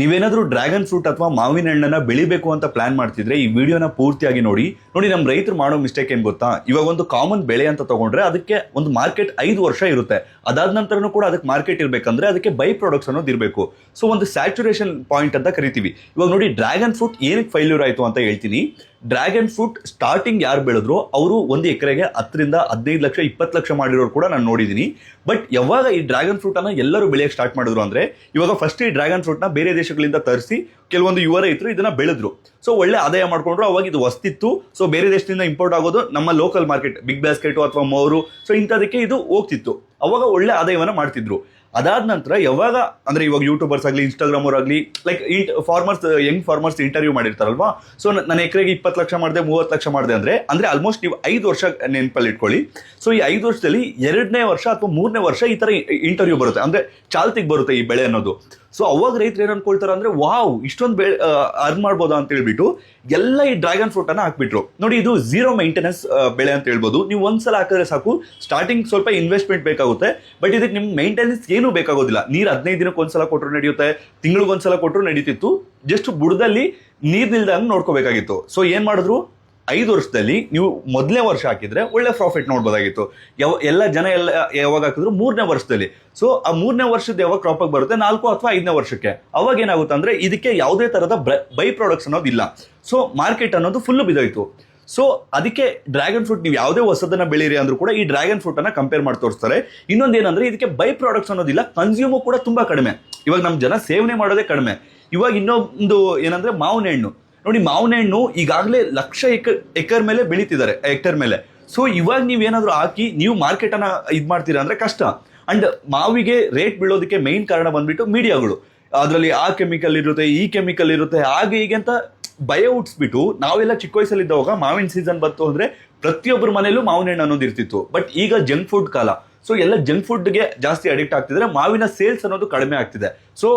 ನೀವೇನಾದ್ರೂ dragon fruit ಅಥವಾ ಮಾವಿನ ಹಣ್ಣನ್ನ ಬೆಳಿಬೇಕು ಅಂತ ಪ್ಲಾನ್ ಮಾಡ್ತಿದ್ರೆ ಈ ವಿಡಿಯೋನ ಪೂರ್ತಿಯಾಗಿ ನೋಡಿ. ನೋಡಿ ನಮ್ಮ ರೈತರು ಮಾಡೋ ಮಿಸ್ಟೇಕ್ ಏನ್ ಗೊತ್ತಾ? ಇವಾಗ ಒಂದು ಕಾಮನ್ ಬೆಳೆ ಅಂತ ತಗೊಂಡ್ರೆ ಅದಕ್ಕೆ ಒಂದು ಮಾರ್ಕೆಟ್ ಐದು ವರ್ಷ ಇರುತ್ತೆ. ಅದಾದ ನಂತರನೂ ಕೂಡ ಅದಕ್ಕೆ ಮಾರ್ಕೆಟ್ ಇರಬೇಕಂದ್ರೆ ಅದಕ್ಕೆ ಬೈ ಪ್ರಾಡಕ್ಟ್ಸ್ ಅನ್ನೋದು ಇರಬೇಕು. ಸೊ ಒಂದು ಸ್ಯಾಚುರೇಷನ್ ಪಾಯಿಂಟ್ ಅಂತ ಕರಿತೀವಿ. ಇವಾಗ ನೋಡಿ, ಡ್ರ್ಯಾಗನ್ ಫ್ರೂಟ್ ಏನಕ್ಕೆ ಫೈಲ್ಯೂರ್ ಆಯಿತು ಅಂತ ಹೇಳ್ತೀನಿ. ಡ್ರ್ಯಾಗನ್ ಫ್ರೂಟ್ ಸ್ಟಾರ್ಟಿಂಗ್ ಯಾರು ಬೆಳೆದ್ರು ಅವರು ಒಂದು ಎಕರೆಗೆ ಹತ್ತರಿಂದ ಹದಿನೈದು ಲಕ್ಷ, ಇಪ್ಪತ್ತು ಲಕ್ಷ ಮಾಡಿರೋರು ಕೂಡ ನಾನು ನೋಡಿದ್ದೀನಿ ಬಟ್ ಯಾವಾಗ ಈ ಡ್ರ್ಯಾಗನ್ ಫ್ರೂಟ್ ಅನ್ನ ಎಲ್ಲರೂ ಬೆಳೆಯೋಕ್ಕೆ ಸ್ಟಾರ್ಟ್ ಮಾಡಿದ್ರು ಅಂದರೆ, ಇವಾಗ ಫಸ್ಟ್ ಈ ಡ್ರ್ಯಾಗನ್ ಫ್ರೂಟ್ನ ಬೇರೆ ದೇಶಗಳಿಂದ ತರಿಸಿ ಕೆಲವೊಂದು ಯುವ ರೈತರು ಇದನ್ನು ಬೆಳೆದ್ರು. ಸೊ ಒಳ್ಳೆ ಆದಾಯ ಮಾಡಿಕೊಂಡ್ರು, ಅವಾಗ ಇದು ವಸ್ತಿತ್ತು ಸೊ ಬೇರೆ ದೇಶದಿಂದ ಇಂಪೋರ್ಟ್ ಆಗೋದು ನಮ್ಮ ಲೋಕಲ್ ಮಾರ್ಕೆಟ್ ಬಿಗ್ ಬ್ಯಾಸ್ಕೆಟು ಅಥವಾ ಮೋರು ಸೊ ಇಂಥದಕ್ಕೆ ಇದು ಹೋಗ್ತಿತ್ತು. ಅವಾಗ ಒಳ್ಳೆ ಆದಾಯವನ್ನು ಮಾಡ್ತಿದ್ರು. ಅದಾದ ನಂತರ ಯಾವಾಗ, ಅಂದ್ರೆ ಇವಾಗ ಯೂಟ್ಯೂಬರ್ಸ್ ಆಗಲಿ ಇನ್ಸ್ಟಾಗ್ರಾಮ್ ಆಗಲಿ like farmers young farmers interview ಮಾಡಿರ್ತಾರಲ್ವಾ? So ನನ್ನ ಎಕರೆಗೆ ಇಪ್ಪತ್ತು ಲಕ್ಷ ಮಾಡಿದೆ, ಮೂವತ್ತು ಲಕ್ಷ ಮಾಡಿದೆ ಅಂದ್ರೆ ಅಂದ್ರೆ ಆಲ್ಮೋಸ್ಟ್ ನೀವು ಐದು ವರ್ಷ ನೆನಪಲ್ಲಿ ಇಟ್ಕೊಳ್ಳಿ. ಸೊ ಈ ಐದು ವರ್ಷದಲ್ಲಿ ಎರಡನೇ ವರ್ಷ ಅಥವಾ ಮೂರನೇ ವರ್ಷ ಈ ತರ ಇಂಟರ್ವ್ಯೂ ಬರುತ್ತೆ. ಅಂದ್ರೆ ಚಾಲ್ತಿಗೆ ಬರುತ್ತೆ ಈ ಬೆಳೆ ಅನ್ನೋದು. ಸೊ ಅವಾಗ ರೈತರು ಏನು ಅನ್ಕೊಳ್ತಾರೆ ಅಂದ್ರೆ, ವಾವ್, ಇಷ್ಟೊಂದು ಬೆ ಅರ್ನ್ ಮಾಡ್ಬೋದಾ? ಅಂತ ಹೇಳ್ಬಿಟ್ಟು, ಎಲ್ಲ ಈ ಡ್ರ್ಯಾಗನ್ ಫ್ರೂಟ್ ಅನ್ನ ಹಾಕ್ಬಿಟ್ರು. ನೋಡಿ, ಇದು ಝೀರೋ ಮೈಂಟೆನೆನ್ಸ್ ಬೆಳೆ ಅಂತ ಹೇಳ್ಬೋದು. ನೀವು ಒಂದ್ಸಲ ಹಾಕಿದ್ರೆ ಸಾಕು, ಸ್ಟಾರ್ಟಿಂಗ್ ಸ್ವಲ್ಪ ಇನ್ವೆಸ್ಟ್ಮೆಂಟ್ ಬೇಕಾಗುತ್ತೆ, ಬಟ್ ಇದಕ್ಕೆ ನಿಮ್ಗೆ ಮೈಂಟೆನೆನ್ಸ್ ಏನೂ ಬೇಕಾಗೋದಿಲ್ಲ. ನೀರು ಹದಿನೈದು ದಿನಕ್ಕೆ ಒಂದ್ಸಲ ಕೊಟ್ಟರು ನಡೆಯುತ್ತೆ, ತಿಂಗಳಿಗೊಂದ್ಸಲ ಕೊಟ್ಟರು ನಡೀತಿತ್ತು, ಜಸ್ಟ್ ಬುಡದಲ್ಲಿ ನೀರ್ ನಿಲ್ದಂಗೆ ನೋಡ್ಕೋಬೇಕಾಗಿತ್ತು. ಸೊ ಏನ್ ಮಾಡಿದ್ರು? ಐದು ವರ್ಷದಲ್ಲಿ ನೀವು ಮೊದಲನೇ ವರ್ಷ ಹಾಕಿದ್ರೆ ಒಳ್ಳೆ ಪ್ರಾಫಿಟ್ ನೋಡ್ಬೋದಾಗಿತ್ತು. ಯಾವ, ಎಲ್ಲ ಜನ ಎಲ್ಲ ಯಾವಾಗ ಹಾಕಿದ್ರು ಮೂರನೇ ವರ್ಷದಲ್ಲಿ. ಸೊ ಆ ಮೂರನೇ ವರ್ಷದ ಯಾವಾಗ ಕ್ರಾಪ್ ಆಗಿ ಬರುತ್ತೆ? ನಾಲ್ಕು ಅಥವಾ ಐದನೇ ವರ್ಷಕ್ಕೆ. ಅವಾಗ ಏನಾಗುತ್ತೆ ಅಂದ್ರೆ ಇದಕ್ಕೆ ಯಾವುದೇ ತರದ ಬೈ ಪ್ರಾಡಕ್ಟ್ಸ್ ಅನ್ನೋದು ಇಲ್ಲ. ಸೊ ಮಾರ್ಕೆಟ್ ಅನ್ನೋದು ಫುಲ್ ಬಿದ್ದೋಯ್ತು ಸೊ ಅದಕ್ಕೆ ಡ್ರ್ಯಾಗನ್ ಫ್ರೂಟ್ ನೀವು ಯಾವುದೇ ಹೊಸದನ್ನ ಬೆಳೀರಿ ಅಂದ್ರೂ ಕೂಡ ಈ ಡ್ರ್ಯಾಗನ್ ಫ್ರೂಟ್ ಅನ್ನ ಕಂಪೇರ್ ಮಾಡಿ ತೋರಿಸ್ತಾರೆ. ಇನ್ನೊಂದು ಏನಂದ್ರೆ ಇದಕ್ಕೆ ಬೈ ಪ್ರಾಡಕ್ಟ್ಸ್ ಅನ್ನೋದಿಲ್ಲ ಕನ್ಸ್ಯೂಮು ಕೂಡ ತುಂಬಾ ಕಡಿಮೆ. ಇವಾಗ ನಮ್ಮ ಜನ ಸೇವನೆ ಮಾಡೋದೇ ಕಡಿಮೆ. ಇವಾಗ ಇನ್ನೊಂದು ಏನಂದ್ರೆ ಮಾವಿನ ಹಣ್ಣು. ನೋಡಿ ಮಾವಿನ ಹಣ್ಣು ಈಗಾಗಲೇ ಲಕ್ಷ ಎಕರ್ ಎಕರ್ ಮೇಲೆ ಬೆಳೀತಿದ್ದಾರೆ ಹೆಕ್ಟರ್ ಮೇಲೆ. ಸೊ ಇವಾಗ ನೀವೇನಾದ್ರೂ ಹಾಕಿ, ನೀವು ಮಾರ್ಕೆಟ್ ಅನ್ನ ಇದು ಮಾಡ್ತೀರಾ ಅಂದ್ರೆ ಕಷ್ಟ. ಅಂಡ್ ಮಾವಿಗೆ ರೇಟ್ ಬೀಳೋದಕ್ಕೆ ಮೇನ್ ಕಾರಣ ಬಂದ್ಬಿಟ್ಟು ಮೀಡಿಯಾಗಳು ಅದರಲ್ಲಿ ಆ ಕೆಮಿಕಲ್ ಇರುತ್ತೆ, ಈ ಕೆಮಿಕಲ್ ಇರುತ್ತೆ, ಹಾಗೆ ಹೀಗೆ ಅಂತ ಭಯ ಹುಟ್ಟಿಸ್ಬಿಟ್ಟು ನಾವೆಲ್ಲ ಚಿಕ್ಕ ವಯಸ್ಸಲ್ಲಿದ್ದಾಗ ಮಾವಿನ ಸೀಸನ್ ಬಂತು ಅಂದ್ರೆ ಪ್ರತಿಯೊಬ್ಬರ ಮನೆಯಲ್ಲೂ ಮಾವಿನ ಹಣ್ಣು ಅನ್ನೋದು ಇರ್ತಿತ್ತು. ಬಟ್ ಈಗ ಜಂಕ್ ಫುಡ್ ಕಾಲ. ಸೊ ಎಲ್ಲ ಜಂಕ್ ಫುಡ್ಗೆ ಜಾಸ್ತಿ ಅಡಿಕ್ಟ್ ಆಗ್ತಿದ್ರೆ ಮಾವಿನ ಸೇಲ್ಸ್ ಅನ್ನೋದು ಕಡಿಮೆ ಆಗ್ತಿದೆ. ಸೊ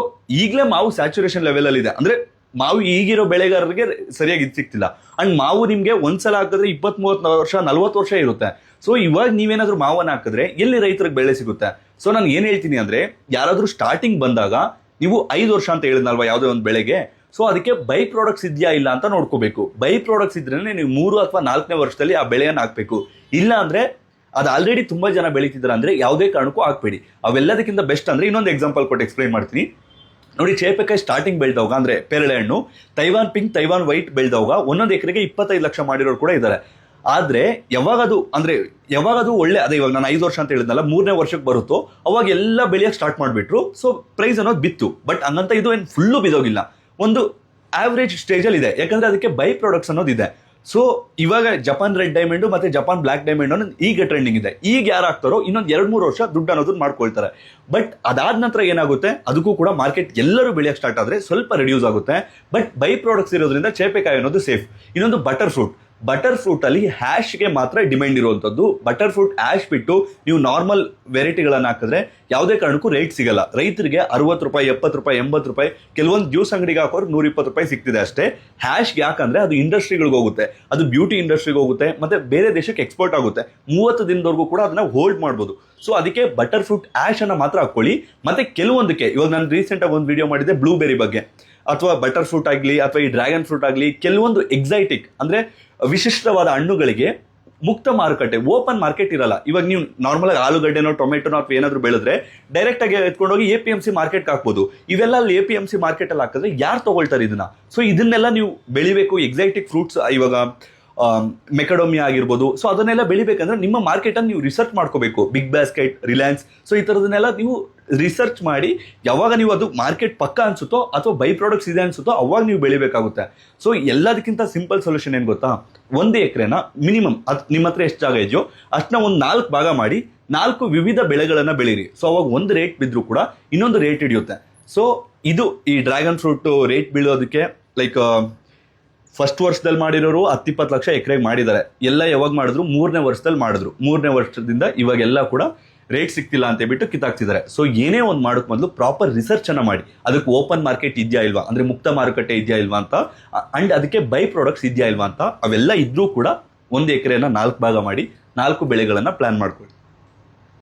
ಈಗಲೇ ಮಾವು ಸ್ಯಾಚುರೇಷನ್ ಲೆವೆಲಲ್ಲಿದೆ ಅಂದ್ರೆ ಮಾವು ಈಗಿರೋ ಬೆಳೆಗಾರರಿಗೆ ಸರಿಯಾಗಿ ಇದು ಸಿಗ್ತಿಲ್ಲ. ಅಂಡ್ ಮಾವು ನಿಮ್ಗೆ ಒಂದ್ಸಲ ಹಾಕಿದ್ರೆ ಇಪ್ಪತ್ತ್ ಮೂವತ್ತು ವರ್ಷ, ನಲ್ವತ್ತು ವರ್ಷ ಇರುತ್ತೆ. ಸೊ ಇವಾಗ ನೀವೇನಾದ್ರೂ ಮಾವನ್ನ ಹಾಕಿದ್ರೆ ಎಲ್ಲಿ ರೈತರಿಗೆ ಬೆಳೆ ಸಿಗುತ್ತೆ? ಸೊ ನಾನು ಏನು ಹೇಳ್ತೀನಿ ಅಂದ್ರೆ, ಯಾರಾದರೂ ಸ್ಟಾರ್ಟಿಂಗ್ ಬಂದಾಗ ನೀವು ಐದು ವರ್ಷ ಅಂತ ಹೇಳಿದ್ನಲ್ವಾ ಯಾವುದೇ ಒಂದು ಬೆಳೆಗೆ? ಸೊ ಅದಕ್ಕೆ ಬೈ ಪ್ರಾಡಕ್ಟ್ಸ್ ಇದೆಯಾ ಇಲ್ಲ ಅಂತ ನೋಡ್ಕೋಬೇಕು. ಬೈ ಪ್ರಾಡಕ್ಟ್ಸ್ ಇದ್ರೆ ನೀವು ಮೂರು ಅಥವಾ ನಾಲ್ಕನೇ ವರ್ಷದಲ್ಲಿ ಆ ಬೆಳೆಯನ್ನು ಹಾಕಬೇಕು. ಇಲ್ಲ ಅಂದ್ರೆ ಅದು ಆಲ್ರೆಡಿ ತುಂಬಾ ಜನ ಬೆಳೀತಿದ್ದಾರೆ ಅಂದ್ರೆ ಯಾವುದೇ ಕಾರಣಕ್ಕೂ ಹಾಕ್ಬೇಡಿ. ಅವೆಲ್ಲದಕ್ಕಿಂತ ಬೆಸ್ಟ್ ಅಂದ್ರೆ ಇನ್ನೊಂದು ಎಕ್ಸಾಂಪಲ್ ಕೊಟ್ಟು ಎಕ್ಸ್ಪ್ಲೈನ್ ಮಾಡ್ತೀನಿ. ನೋಡಿ ಚೇಪೆಕಾಯಿ ಸ್ಟಾರ್ಟಿಂಗ್ ಬೆಳೆದವಾಗ ಅಂದರೆ ಪೇರಳೆ ಹಣ್ಣು ತೈವಾನ್ ಪಿಂಕ್ ತೈವಾನ್ ವೈಟ್ ಬೆಳೆದವಾಗ ಒಂದೊಂದು ಎಕರೆಗೆ ಇಪ್ಪತ್ತೈದು ಲಕ್ಷ ಮಾಡಿರೋರು ಕೂಡ ಇದ್ದಾರೆ. ಆದ್ರೆ ಯಾವಾಗ ಅದು ಅಂದ್ರೆ ಯಾವಾಗ ಅದು ಒಳ್ಳೆ, ಅದೇ ಇವಾಗ ನಾನು ಐದು ವರ್ಷ ಅಂತ ಹೇಳಿದ್ನಲ್ಲ, ಮೂರನೇ ವರ್ಷಕ್ಕೆ ಬರುತ್ತೋ, ಅವಾಗ ಎಲ್ಲ ಬೆಳೆಯಕ್ಕೆ ಸ್ಟಾರ್ಟ್ ಮಾಡಿಬಿಟ್ರು. ಸೊ ಪ್ರೈಸ್ ಅನ್ನೋದು ಬಿತ್ತು. ಬಟ್ ಹಂಗಂತ ಇದು ಏನು ಫುಲ್ಲು ಬಿದ್ದೋಗಿಲ್ಲ. ಒಂದು ಆವ್ರೇಜ್ ಸ್ಟೇಜಲ್ಲಿ ಇದೆ. ಯಾಕಂದರೆ ಅದಕ್ಕೆ ಬೈ ಪ್ರಾಡಕ್ಟ್ಸ್ ಅನ್ನೋದು ಇದೆ. ಸೊ ಇವಾಗ ಜಪಾನ್ ರೆಡ್ ಡೈಮಂಡ್ ಮತ್ತೆ ಜಪಾನ್ ಬ್ಲಾಕ್ ಡೈಮಂಡ್ ಅನ್ನೋದು ಈಗ ಟ್ರೆಂಡಿಂಗ್ ಇದೆ. ಈಗ ಯಾರು ಆಗ್ತಾರೋ ಇನ್ನೊಂದು ಎರಡು ಮೂರು ವರ್ಷ ದುಡ್ಡು ಅನ್ನೋದನ್ನ ಮಾಡ್ಕೊಳ್ತಾರೆ. ಬಟ್ ಅದಾದ ನಂತರ ಏನಾಗುತ್ತೆ? ಅದಕ್ಕೂ ಕೂಡ ಮಾರ್ಕೆಟ್ ಎಲ್ಲರೂ ಬೆಳೆಯಕ್ಕೆ ಸ್ಟಾರ್ಟ್ ಆದರೆ ಸ್ವಲ್ಪ ರಿಡ್ಯೂಸ್ ಆಗುತ್ತೆ. ಬಟ್ ಬೈ ಪ್ರಾಡಕ್ಟ್ಸ್ ಇರೋದ್ರಿಂದ ಚೇಪೆಕಾಯಿ ಅನ್ನೋದು ಸೇಫ್ ಇನ್ನೊಂದು ಬಟರ್ ಫ್ರೂಟ್ ಬಟರ್ ಫ್ರೂಟ್ ಅಲ್ಲಿ ಹ್ಯಾಶ್ಗೆ ಮಾತ್ರ ಡಿಮ್ಯಾಂಡ್ ಇರುವಂಥದ್ದು ಬಟರ್ ಫ್ರೂಟ್ ಹ್ಯಾಶ್ ಬಿಟ್ಟು ನೀವು ನಾರ್ಮಲ್ ವೆರೈಟಿಗಳನ್ನು ಹಾಕಿದ್ರೆ ಯಾವುದೇ ಕಾರಣಕ್ಕೂ ರೇಟ್ ಸಿಗಲ್ಲ. ರೈತರಿಗೆ ಅರವತ್ತು ರೂಪಾಯಿ, ಎಪ್ಪತ್ತು ರೂಪಾಯಿ, ಎಂಬತ್ತು ರೂಪಾಯಿ, ಕೆಲವೊಂದು ಜ್ಯೂಸ್ ಅಂಗಡಿಗೆ ಹಾಕೋರು ನೂರ ಇಪ್ಪತ್ತು ರೂಪಾಯಿ ಸಿಗ್ತಿದೆ ಅಷ್ಟೇ. ಹ್ಯಾಶ್ಗೆ ಯಾಕಂದ್ರೆ ಅದು ಇಂಡಸ್ಟ್ರಿಗಳಿಗೆ ಹೋಗುತ್ತೆ. ಅದು ಬ್ಯೂಟಿ ಇಂಡಸ್ಟ್ರಿಗೆ ಹೋಗುತ್ತೆ. ಮತ್ತೆ ಬೇರೆ ದೇಶಕ್ಕೆ ಎಕ್ಸ್ಪೋರ್ಟ್ ಆಗುತ್ತೆ. ಮೂವತ್ತು ದಿನದವರೆಗೂ ಕೂಡ ಅದನ್ನ ಹೋಲ್ಡ್ ಮಾಡ್ಬೋದು. ಸೊ ಅದಕ್ಕೆ ಬಟರ್ ಫ್ರೂಟ್ ಆಶ್ ಅನ್ನು ಮಾತ್ರ ಹಾಕೊಳ್ಳಿ. ಮತ್ತೆ ಕೆಲವೊಂದಕ್ಕೆ, ಇವಾಗ ನಾನು ರೀಸೆಂಟ್ ಆಗಿ ಒಂದು ವಿಡಿಯೋ ಮಾಡಿದ್ದೆ ಬ್ಲೂಬೆರಿ ಬಗ್ಗೆ. ಅಥವಾ ಬಟರ್ ಫ್ರೂಟ್ ಆಗಲಿ, ಅಥವಾ ಈ ಡ್ರ್ಯಾಗನ್ ಫ್ರೂಟ್ ಆಗಲಿ, ಕೆಲವೊಂದು ಎಕ್ಸೈಟಿಕ್ ಅಂದರೆ ವಿಶಿಷ್ಟವಾದ ಹಣ್ಣುಗಳಿಗೆ ಮುಕ್ತ ಮಾರುಕಟ್ಟೆ ಓಪನ್ ಮಾರ್ಕೆಟ್ ಇರಲ್ಲ. ಇವಾಗ ನೀವು ನಾರ್ಮಲ್ ಆಗಿ ಆಲೂಗಡ್ಡೆನೋ, ಟೊಮೆಟೊನೋ ಅಥವಾ ಏನಾದರೂ ಬೆಳೆದ್ರೆ ಡೈರೆಕ್ಟ್ ಆಗಿ ಎತ್ಕೊಂಡೋಗಿ ಎ ಪಿ ಎಂ ಸಿ ಮಾರ್ಕೆಟ್ಗೆ ಹಾಕ್ಬೋದು. ಇವೆಲ್ಲ ಅಲ್ಲಿ ಎ ಪಿ ಎಂ ಸಿ ಮಾರ್ಕೆಟಲ್ಲಿ ಹಾಕಿದ್ರೆ ಯಾರು ತಗೊಳ್ತಾರೆ ಇದನ್ನ? ಸೊ ಇದನ್ನೆಲ್ಲ ನೀವು ಬೆಳಿಬೇಕು ಎಕ್ಸೈಟಿಕ್ ಫ್ರೂಟ್ಸ್ ಇವಾಗ ಮೆಕಡೋಮಿಯಾ ಆಗಿರ್ಬೋದು. ಸೊ ಅದನ್ನೆಲ್ಲ ಬೆಳಿಬೇಕಂದ್ರೆ ನಿಮ್ಮ ಮಾರ್ಕೆಟ್ ಅನ್ನು ನೀವು ರಿಸರ್ಚ್ ಮಾಡ್ಕೋಬೇಕು. ಬಿಗ್ ಬ್ಯಾಸ್ಕೆಟ್ ರಿಲಯನ್ಸ್ ಸೊ ಈ ಥರದನ್ನೆಲ್ಲ ನೀವು ರಿಸರ್ಚ್ ಮಾಡಿ ಯಾವಾಗ ನೀವು ಅದು ಮಾರ್ಕೆಟ್ ಪಕ್ಕ ಅನಿಸುತ್ತೋ ಅಥವಾ ಬೈ ಪ್ರಾಡಕ್ಟ್ಸ್ ಇದೆ ಅನಿಸುತ್ತೋ ಅವಾಗ ನೀವು ಬೆಳಿಬೇಕಾಗುತ್ತೆ. ಸೊ ಎಲ್ಲದಕ್ಕಿಂತ ಸಿಂಪಲ್ ಸೊಲ್ಯೂಷನ್ ಏನು ಗೊತ್ತಾ? ಒಂದು ಎಕರೆನ ಮಿನಿಮಮ್ ಅದು ನಿಮ್ಮ ಹತ್ರ ಎಷ್ಟು ಜಾಗ ಇದೆಯೋ ಅಷ್ಟನ್ನ ಒಂದು ನಾಲ್ಕು ಭಾಗ ಮಾಡಿ ನಾಲ್ಕು ವಿವಿಧ ಬೆಳೆಗಳನ್ನು ಬೆಳೀರಿ. ಸೊ ಅವಾಗ ಒಂದು ರೇಟ್ ಬಿದ್ದರೂ ಕೂಡ ಇನ್ನೊಂದು ರೇಟ್ ಹಿಡಿಯುತ್ತೆ. ಸೊ ಇದು ಈ ಡ್ರ್ಯಾಗನ್ ಫ್ರೂಟ್ ರೇಟ್ ಬೀಳೋದಕ್ಕೆ ಲೈಕ್ ಫಸ್ಟ್ ವರ್ಷದಲ್ಲಿ ಮಾಡಿರೋರು ಹತ್ತಿಪ್ಪತ್ತು ಲಕ್ಷ ಎಕರೆಗೆ ಮಾಡಿದ್ದಾರೆ. ಎಲ್ಲ ಯಾವಾಗ ಮಾಡಿದ್ರು? ಮೂರನೇ ವರ್ಷದಲ್ಲಿ ಮಾಡಿದ್ರು. ಮೂರನೇ ವರ್ಷದಿಂದ ಇವಾಗೆಲ್ಲ ಕೂಡ ರೇಟ್ ಸಿಗ್ತಿಲ್ಲ ಅಂತ ಹೇಳ್ಬಿಟ್ಟು ಕಿತ್ತಾಕ್ತಿದ್ದಾರೆ. ಸೊ ಏನೇ ಒಂದು ಮಾಡೋಕ್ಕೆ ಮೊದಲು ಪ್ರಾಪರ್ ರಿಸರ್ಚ್ ಅನ್ನ ಮಾಡಿ. ಅದಕ್ಕೆ ಓಪನ್ ಮಾರ್ಕೆಟ್ ಇದೆಯಾ ಇಲ್ವಾ? ಅಂದ್ರೆ ಮುಕ್ತ ಮಾರುಕಟ್ಟೆ ಇದೆಯಾ ಇಲ್ವಾ ಅಂತ? ಅಂಡ್ ಅದಕ್ಕೆ ಬೈ ಪ್ರಾಡಕ್ಟ್ಸ್ ಇದೆಯಾ ಇಲ್ವಾ ಅಂತ? ಅವೆಲ್ಲ ಇದ್ರೂ ಕೂಡ ಒಂದು ಎಕರೆನ ನಾಲ್ಕು ಭಾಗ ಮಾಡಿ, ನಾಲ್ಕು ಬೆಳೆಗಳನ್ನ ಪ್ಲಾನ್ ಮಾಡ್ಕೊಳ್ಳಿ.